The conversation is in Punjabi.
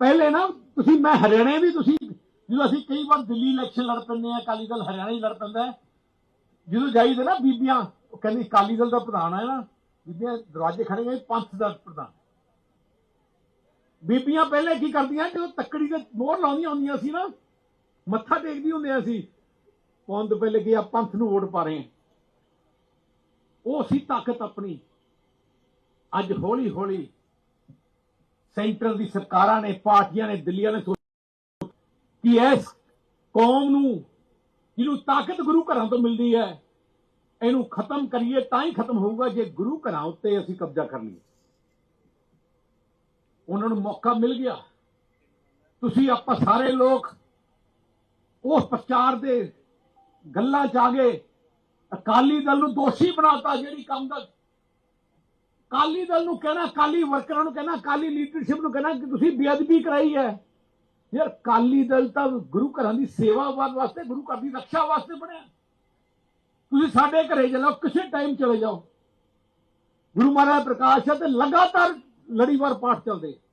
ਪਹਿਲੇ ਨਾ, ਤੁਸੀਂ ਮੈਂ ਹਰਿਆਣੇ ਵੀ ਤੁਸੀਂ, ਜਦੋਂ ਅਸੀਂ ਕਈ ਵਾਰ ਦਿੱਲੀ ਇਲੈਕਸ਼ਨ ਲੜ ਪੈਂਦੇ ਆ ਅਕਾਲੀ ਦਲ ਹਰਿਆਣਾ ਹੀ ਲੜ ਪੈਂਦਾ ਜਦੋਂ ਜਾਈਦੇ ਨਾ ਬੀਬੀਆਂ, ਉਹ ਕਹਿੰਦੀ ਅਕਾਲੀ ਦਲ ਦਾ ਪ੍ਰਧਾਨ ਹੈ ਨਾ, ਬੀਬੀਆਂ ਦਰਵਾਜ਼ੇ ਖੜੇ ਗਏ, ਪੰਥ ਦਾ ਪ੍ਰਧਾਨ। ਬੀਬੀਆਂ ਪਹਿਲੇ ਕੀ ਕਰਦੀਆਂ, ਜਦੋਂ ਤੱਕੜੀ ਤੇ ਮੋਹਰ ਲਾਉਂਦੀਆਂ ਹੁੰਦੀਆਂ ਸੀ ਨਾ, ਮੱਥਾ ਟੇਕਦੀ ਹੁੰਦੀਆਂ ਸੀ, ਪਾਉਣ ਤੋਂ ਪਹਿਲੇ ਕਿ ਆ, ਪੰਥ ਨੂੰ ਵੋਟ ਪਾ ਰਹੇ ਉਹ ਸੀ ਤਾਕਤ ਆਪਣੀ। ਅੱਜ ਹੌਲੀ ਹੌਲੀ ਸੈਂਟਰ ਦੀ ਸਰਕਾਰਾਂ ਨੇ, ਪਾਰਟੀਆਂ ਨੇ, ਦਿੱਲੀਆਂ ਨੇ ਸੋਚ- ਕਿ ਇਸ ਕੌਮ ਨੂੰ, ਜਿਹਨੂੰ ਤਾਕਤ ਗੁਰੂ ਘਰਾਂ ਤੋਂ ਮਿਲਦੀ ਹੈ, ਇਹਨੂੰ ਖਤਮ ਕਰੀਏ, ਤਾਂ ਹੀ ਖਤਮ ਹੋਊਗਾ, ਜੇ ਗੁਰੂ ਘਰਾਂ ਉੱਤੇ ਅਸੀਂ ਕਬਜ਼ਾ ਕਰ ਲਈਏ। ਉਹਨਾਂ ਨੂੰ ਮੌਕਾ ਮਿਲ ਗਿਆ। ਤੁਸੀਂ ਆਪਾਂ ਸਾਰੇ ਲੋਕ ਉਸ ਪ੍ਰਚਾਰ ਦੇ ਗੱਲਾਂ ਚ ਆ ਗਏ। ਅਕਾਲੀ ਦਲ ਨੂੰ ਦੋਸ਼ੀ ਬਣਾਤਾ ਜਿਹੜੀ ਕੰਮ ਦਾ ਅਕਾਲੀ ਦਲ ਨੂੰ ਕਹਿਣਾ, ਅਕਾਲੀ ਵਰਕਰਾਂ ਨੂੰ ਕਹਿਣਾ, ਅਕਾਲੀ ਲੀਡਰਸ਼ਿਪ ਨੂੰ ਕਹਿਣਾ ਕਿ ਤੁਸੀਂ ਬੇਅਦਬੀ ਕਰਾਈ ਹੈ। ਯਾਰ ਅਕਾਲੀ ਦਲ ਤਾਂ ਗੁਰੂ ਘਰਾਂ ਦੀ ਸੇਵਾ ਵਾਸਤੇ, ਗੁਰੂ ਘਰ ਦੀ ਰੱਖਿਆ ਵਾਸਤੇ ਬਣਿਆ। ਤੁਸੀਂ ਸਾਡੇ ਘਰੇ ਚਲੋ, ਕਿਸੇ ਟਾਈਮ ਚਲੇ ਜਾਓ। ਗੁਰੂ ਮਹਾਰਾਜ ਪ੍ਰਕਾਸ਼ ਹੈ ਤੇ ਲਗਾਤਾਰ ਲੜੀਵਾਰ ਪਾਠ ਚੱਲਦੇ।